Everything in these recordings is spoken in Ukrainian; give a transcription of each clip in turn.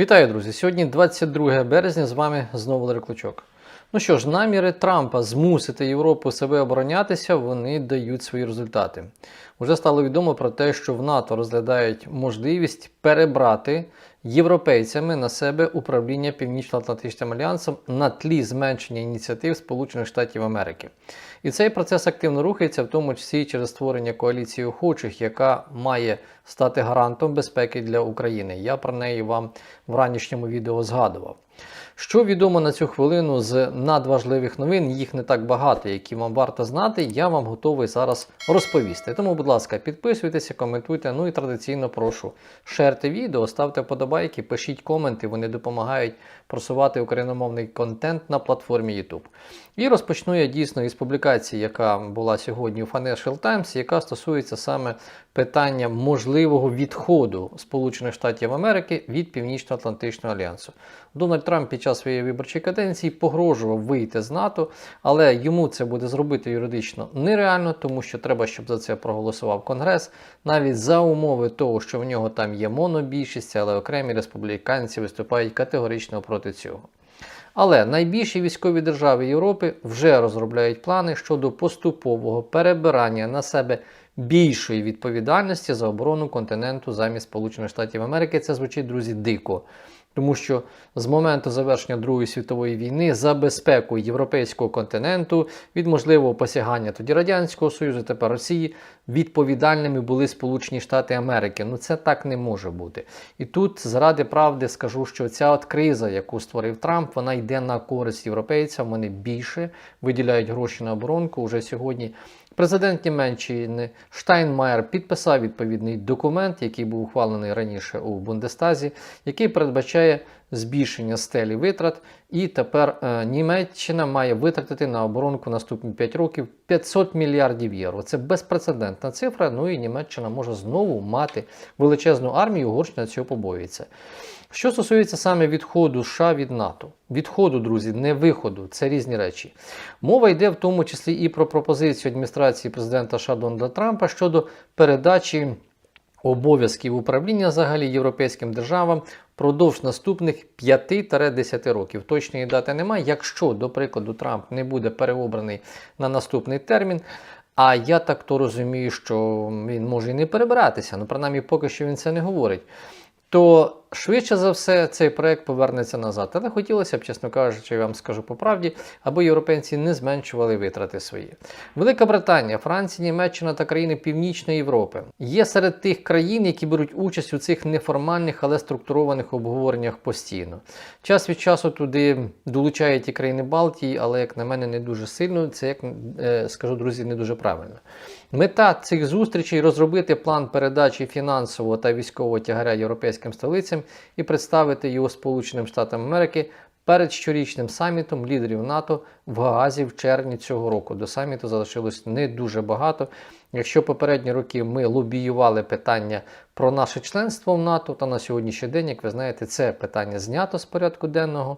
Вітаю, друзі! Сьогодні 22 березня. З вами знову Валерій Клочок. Ну що ж, наміри Трампа змусити Європу себе оборонятися, вони дають свої результати. Уже стало відомо про те, що в НАТО розглядають можливість перебрати європейцями на себе управління Північно-Атлантичним альянсом на тлі зменшення ініціатив Сполучених Штатів Америки. І цей процес активно рухається, в тому числі через створення коаліції охочих, яка має стати гарантом безпеки для України. Я про неї вам в ранішньому відео згадував. Що відомо на цю хвилину з надважливих новин, їх не так багато, які вам варто знати, я вам готовий зараз розповісти. Тому, будь ласка, підписуйтеся, коментуйте. Ну і традиційно прошу шерте відео, ставте вподобайки, пишіть коменти, вони допомагають просувати україномовний контент на платформі YouTube. І розпочну я дійсно із публікації, яка була сьогодні у Financial Times, яка стосується саме питання можливого відходу Сполучених Штатів Америки від Північно-Атлантичного альянсу. Дональд Трамп під час своєї виборчої каденції погрожував вийти з НАТО, але йому це буде зробити юридично нереально, тому що треба, щоб за це проголосував Конгрес, навіть за умови того, що в нього там є монобільшість, але окремі республіканці виступають категорично проти цього. Але найбільші військові держави Європи вже розробляють плани щодо поступового перебирання на себе більшої відповідальності за оборону континенту замість Сполучених Штатів Америки. Це звучить, друзі, дико. Тому що з моменту завершення Другої світової війни за безпеку європейського континенту від можливого посягання тоді Радянського Союзу, тепер Росії, відповідальними були Сполучені Штати Америки. Ну це так не може бути. І тут, заради правди, скажу, що ця от криза, яку створив Трамп, вона йде на користь європейцям. Вони більше виділяють гроші на оборонку. Уже сьогодні Президент Німеччини Штайнмаєр підписав відповідний документ, який був ухвалений раніше у Бундестазі, який передбачає збільшення стелі витрат. І тепер е, Німеччина має витратити на оборонку наступні 5 років 500 мільярдів євро. Це безпрецедентна цифра. Ну і Німеччина може знову мати величезну армію. Угорщина цього побоюється. Що стосується саме відходу США від НАТО, відходу, друзі, не виходу, це різні речі. Мова йде в тому числі і про пропозицію адміністрації президента США Дональда Трампа щодо передачі обов'язків управління взагалі європейським державам впродовж наступних 5-10 років. Точної дати немає. Якщо, до прикладу, Трамп не буде переобраний на наступний термін. А я так то розумію, що він може і не перебиратися, ну принаймні поки що він це не говорить. То швидше за все цей проект повернеться назад. Але хотілося б, чесно кажучи, я вам скажу по правді, аби європейці не зменшували витрати свої. Велика Британія, Франція, Німеччина та країни Північної Європи є серед тих країн, які беруть участь у цих неформальних, але структурованих обговореннях постійно. Час від часу туди долучають і країни Балтії, але, як на мене, не дуже сильно. Це, як е, скажу, друзі, не дуже правильно. Мета цих зустрічей розробити план передачі фінансового та військового тягаря європейським столицям і представити його Сполученим Штатам Америки перед щорічним самітом лідерів НАТО в Гаазі в червні цього року. До саміту залишилось не дуже багато. Якщо попередні роки ми лобіювали питання про наше членство в НАТО, то на сьогоднішній день, як ви знаєте, це питання знято з порядку денного.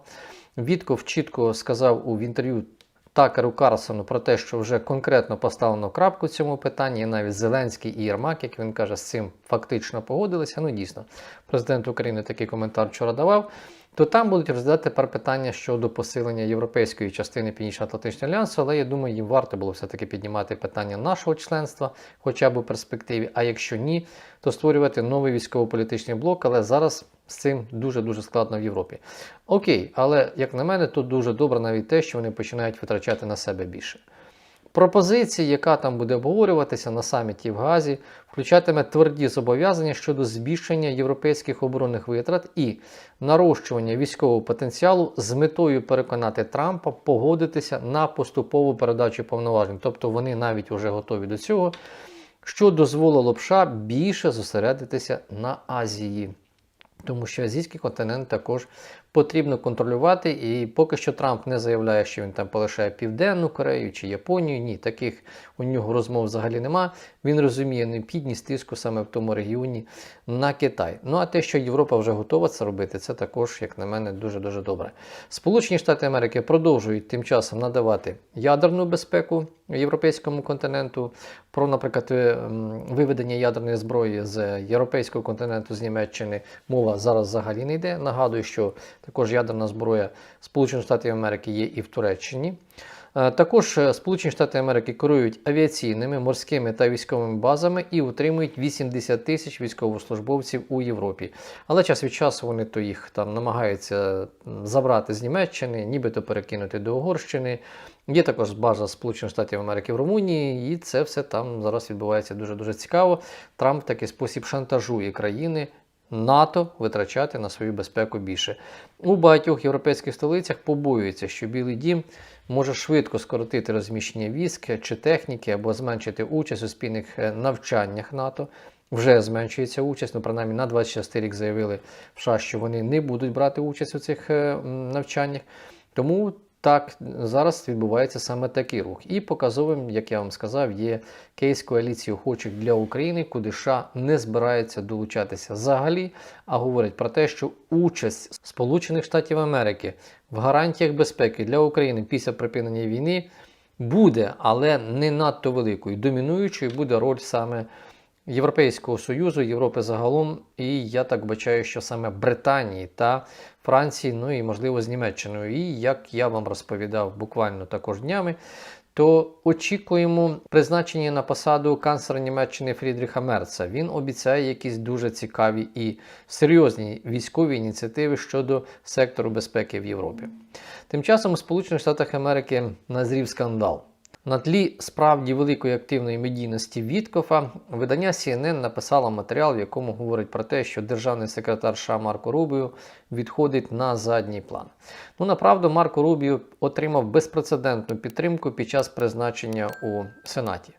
Вітков чітко сказав у інтерв'ю Такеру Карсону про те, що вже конкретно поставлено крапку цьому питанні. І навіть Зеленський і Єрмак, як він каже, з цим фактично погодилися. Ну, дійсно, президент України такий коментар вчора давав. То там будуть розглядати тепер питання щодо посилення європейської частини Північно-Атлантичного альянсу, але я думаю, їм варто було все-таки піднімати питання нашого членства, хоча б у перспективі. А якщо ні, то створювати новий військово-політичний блок, але зараз з цим дуже-дуже складно в Європі. Окей, але як на мене, то дуже добре навіть те, що вони починають витрачати на себе більше. Пропозиція, яка там буде обговорюватися на саміті в Газі, включатиме тверді зобов'язання щодо збільшення європейських оборонних витрат і нарощування військового потенціалу з метою переконати Трампа погодитися на поступову передачу повноважень. Тобто вони навіть вже готові до цього, що дозволило б США більше зосередитися на Азії. Тому що азійський континент також потрібно контролювати, і поки що Трамп не заявляє, що він там полишає Південну Корею чи Японію. Ні, таких у нього розмов взагалі нема. Він розуміє необхідність тиску саме в тому регіоні на Китай. Ну а те, що Європа вже готова це робити, це також, як на мене, дуже дуже добре. Сполучені Штати Америки продовжують тим часом надавати ядерну безпеку європейському континенту, про, наприклад, е, виведення ядерної зброї з європейського континенту з Німеччини мова зараз взагалі не йде. Нагадую, що також ядерна зброя Сполучених Штатів Америки є і в Туреччині. Е, Також е, Сполучені Штати Америки керують авіаційними, морськими та військовими базами і утримують 80 тисяч військовослужбовців у Європі. Але час від часу вони то їх там намагаються забрати з Німеччини, нібито перекинути до Угорщини. Є також база Сполучених Штатів Америки в Румунії, і це все там зараз відбувається дуже дуже цікаво. Трамп в такий спосіб шантажує країни. НАТО витрачати на свою безпеку більше. У багатьох європейських столицях побоюються, що Білий дім може швидко скоротити розміщення військ чи техніки або зменшити участь у спільних е, навчаннях НАТО. Вже зменшується участь, ну принаймні на 26 рік заявили в США, що вони не будуть брати участь у цих е, навчаннях. Тому так зараз відбувається саме такий рух. І показовим, як я вам сказав, є кейс коаліції охочих для України, куди США не збирається долучатися взагалі, а говорять про те, що участь Сполучених Штатів Америки в гарантіях безпеки для України після припинення війни буде, але не надто великою. Домінуючою буде роль саме Європейського Союзу, Європи загалом, і я так бачаю, що саме Британії та Франції, ну і можливо з Німеччиною. І як я вам розповідав буквально також днями, то очікуємо призначення на посаду канцлера Німеччини Фрідріха Мерца. Він обіцяє якісь дуже цікаві і серйозні військові ініціативи щодо сектору безпеки в Європі. Тим часом у Сполучених Штатах Америки назрів скандал. На тлі справді великої активної медійності Віткофа видання CNN написало матеріал, в якому говорить про те, що державний секретар США Марко Рубіо відходить на задній план. Ну, направду, Марко Рубіо отримав безпрецедентну підтримку під час призначення у Сенаті.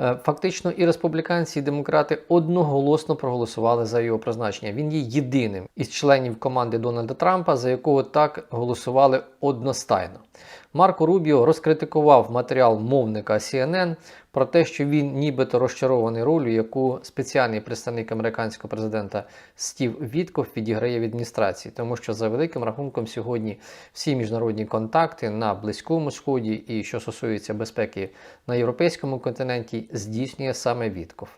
Е, Фактично, і республіканці, і демократи одноголосно проголосували за його призначення. Він є єдиним із членів команди Дональда Трампа, за якого так голосували одностайно. Марко Рубіо розкритикував матеріал мовника CNN про те, що він нібито розчарований ролью, яку спеціальний представник американського президента Стів Вітков відіграє в адміністрації, тому що за великим рахунком сьогодні всі міжнародні контакти на Близькому Сході і що стосується безпеки на європейському континенті, здійснює саме Вітков.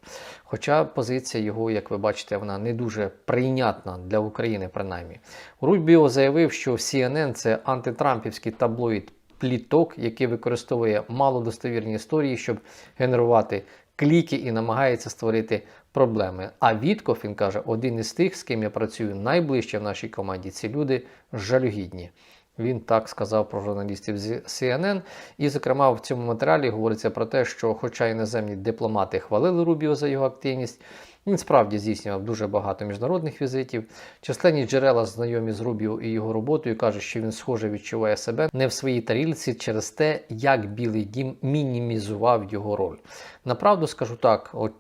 Хоча позиція його, як ви бачите, вона не дуже прийнятна для України, принаймні. Рубіо заявив, що CNN – це антитрампівський таблоїд пліток, який використовує малодостовірні історії, щоб генерувати кліки і намагається створити проблеми. А Вітков, він каже, один із тих, з ким я працюю найближче в нашій команді, ці люди жалюгідні. Він так сказав про журналістів з CNN. І, зокрема, в цьому матеріалі говориться про те, що, хоча іноземні дипломати хвалили Рубіо за його активність, він справді здійснював дуже багато міжнародних візитів. Численні джерела, знайомі з Рубіо і його роботою, кажуть, що він схоже відчуває себе не в своїй тарілці через те, як Білий Дім мінімізував його роль. Направду скажу так, от,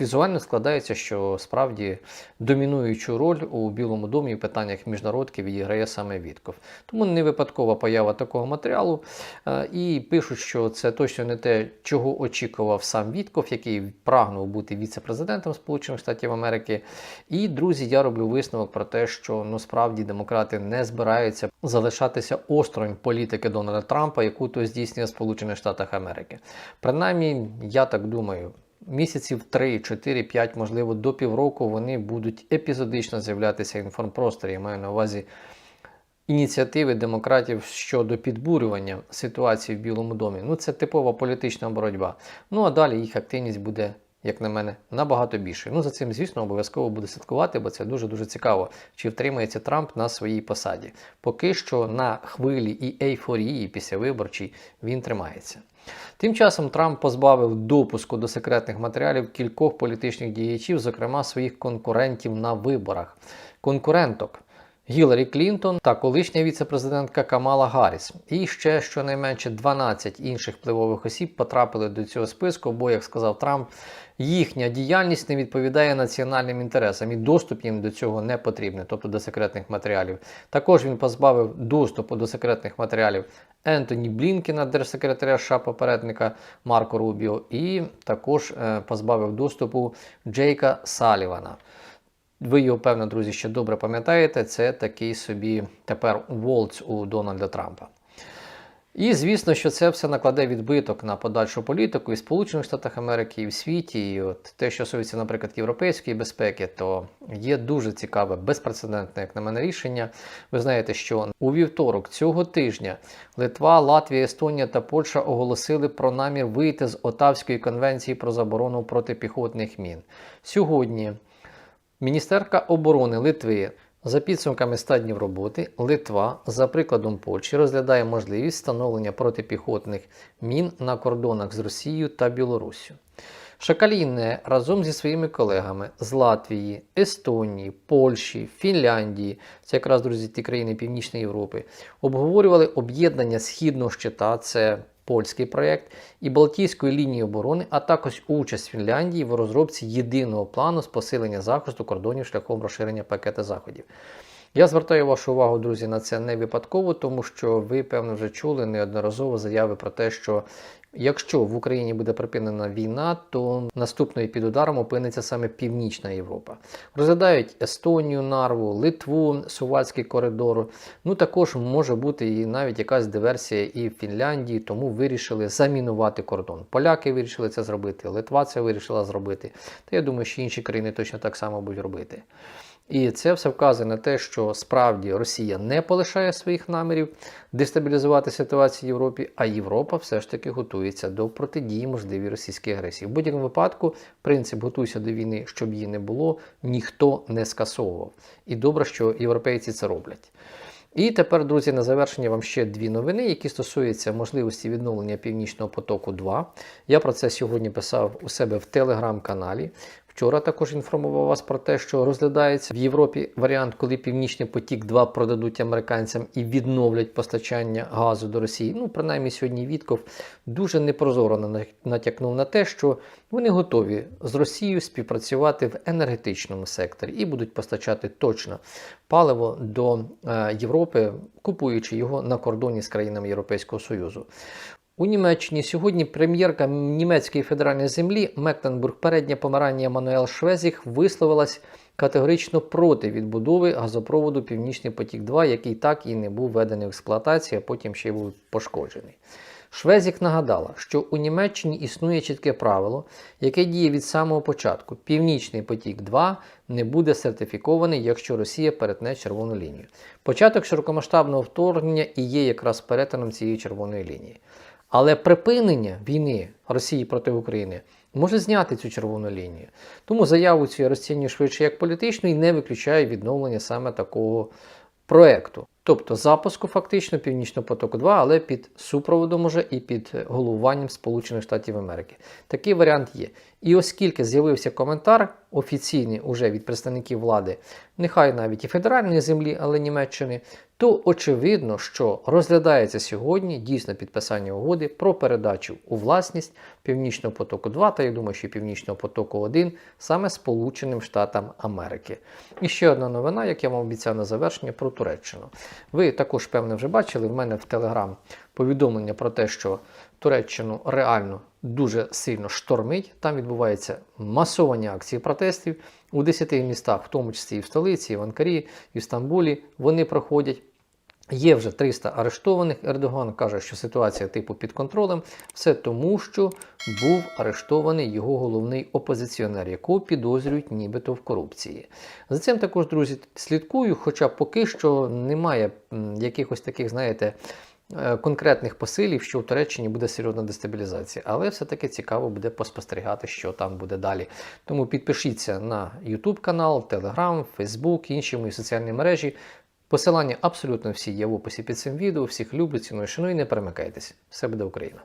візуально складається, що справді домінуючу роль у Білому домі в питаннях міжнародки відіграє саме Вітков. Тому не випадкова поява такого матеріалу. Е, І пишуть, що це точно не те, чого очікував сам Вітков, який прагнув бути віце-президентом Сполучених Штатів Америки. І друзі, я роблю висновок про те, що ну справді демократи не збираються залишатися осторонь політики Дональда Трампа, яку то здійснює в Сполучених Штатах Америки. Принаймні, я так думаю. Місяців 3, 4, 5, можливо, до півроку вони будуть епізодично з'являтися в інформпросторі. Я маю на увазі ініціативи демократів щодо підбурювання ситуації в Білому домі. Ну, це типова політична боротьба. Ну а далі їх активність буде, як на мене, набагато більше. Ну за цим, звісно, обов'язково буде слідкувати, бо це дуже дуже цікаво, чи втримається Трамп на своїй посаді. Поки що на хвилі і ейфорії післявиборчій він тримається. Тим часом Трамп позбавив допуску до секретних матеріалів кількох політичних діячів, зокрема своїх конкурентів на виборах. Конкуренток Гіларі Клінтон та колишня віцепрезидентка Камала Гарріс. І ще щонайменше 12 інших впливових осіб потрапили до цього списку, бо, як сказав Трамп, їхня діяльність не відповідає національним інтересам і доступ їм до цього не потрібний, тобто до секретних матеріалів. Також він позбавив доступу до секретних матеріалів Ентоні Блінкена, держсекретаря США попередника Марко Рубіо, і також е, позбавив доступу Джейка Салівана. Ви його, певно, друзі, ще добре пам'ятаєте, це такий собі тепер Волц у Дональда Трампа. І звісно, що це все накладе відбиток на подальшу політику і Сполучених Штатах Америки, і в світі. І от те, що стосується, наприклад, європейської безпеки, то є дуже цікаве, безпрецедентне, як на мене, рішення. Ви знаєте, що у вівторок цього тижня Литва, Латвія, Естонія та Польща оголосили про намір вийти з Отавської конвенції про заборону протипіхотних мін. Сьогодні міністерка оборони Литви. За підсумками 100 днів роботи, Литва, за прикладом Польщі, розглядає можливість встановлення протипіхотних мін на кордонах з Росією та Білоруссю. Шакаліне разом зі своїми колегами з Латвії, Естонії, Польщі, Фінляндії, це якраз друзі ті країни Північної Європи, обговорювали об'єднання східного щита, це польський проєкт, і Балтійської лінії оборони, а також участь Фінляндії в розробці єдиного плану з посилення захисту кордонів шляхом розширення пакета заходів. Я звертаю вашу увагу, друзі, на це не випадково, тому що ви, певно, вже чули неодноразово заяви про те, що якщо в Україні буде припинена війна, то наступною під ударом опиниться саме Північна Європа. Розглядають Естонію, Нарву, Литву, Сувальський коридор. Ну також може бути і навіть якась диверсія і в Фінляндії, тому вирішили замінувати кордон. Поляки вирішили це зробити, Литва це вирішила зробити. Та я думаю, що інші країни точно так само будуть робити. І це все вказує на те, що справді Росія не полишає своїх намірів дестабілізувати ситуацію в Європі, а Європа все ж таки готується до протидії можливій російській агресії. В будь-якому випадку принцип готуйся до війни, щоб її не було, ніхто не скасовував. І добре, що європейці це роблять. І тепер, друзі, на завершення вам ще дві новини, які стосуються можливості відновлення Північного потоку 2. Я про це сьогодні писав у себе в телеграм-каналі. Вчора також інформував вас про те, що розглядається в Європі варіант, коли Північний потік 2 продадуть американцям і відновлять постачання газу до Росії. Ну, принаймні, сьогодні Вітков дуже непрозоро натякнув на те, що вони готові з Росією співпрацювати в енергетичному секторі і будуть постачати точно паливо до е, Європи, купуючи його на кордоні з країнами Європейського Союзу. У Німеччині сьогодні прем'єрка німецької федеральної землі Мектенбург передня помирання Мануел Швезіх висловилась категорично проти відбудови газопроводу Північний потік 2 який так і не був введений в експлуатацію, а потім ще й був пошкоджений. Швезік нагадала, що у Німеччині існує чітке правило, яке діє від самого початку: Північний потік 2 не буде сертифікований, якщо Росія перетне червону лінію. Початок широкомасштабного вторгнення і є якраз перетином цієї червоної лінії. Але припинення війни Росії проти України може зняти цю червону лінію. Тому заяву цю я розцінюю швидше як політичну і не виключаю відновлення саме такого проекту. Тобто запуску фактично Північного потоку 2, але під супроводом уже і під головуванням Сполучених Штатів Америки. Такий варіант є. І оскільки з'явився коментар офіційний уже від представників влади, нехай навіть і федеральної землі, але Німеччини, то очевидно, що розглядається сьогодні дійсно підписання угоди про передачу у власність Північного потоку 2 та я думаю, що Північного потоку 1 саме Сполученим Штатам Америки. І ще одна новина, як я вам обіцяв на завершення, про Туреччину. Ви також, певне, вже бачили в мене в Телеграм повідомлення про те, що Туреччину реально дуже сильно штормить. Там відбуваються масовані акції протестів у 10 містах, в тому числі і в столиці, і в Анкарі, і в Стамбулі. Вони проходять. Є вже 300 арештованих. Ердоган каже, що ситуація типу під контролем. Все тому, що був арештований його головний опозиціонер, якого підозрюють нібито в корупції. За цим також, друзі, слідкую, хоча поки що немає якихось таких, знаєте, е, конкретних посилів, що в Туреччині буде серйозна дестабілізація. Але все-таки цікаво буде поспостерігати, що там буде далі. Тому підпишіться на YouTube канал, Telegram, Facebook, інші мої соціальні мережі. Посилання абсолютно всі є в описі під цим відео. Всіх люблю, ціную, шаную і не перемикайтесь. Все буде Україна!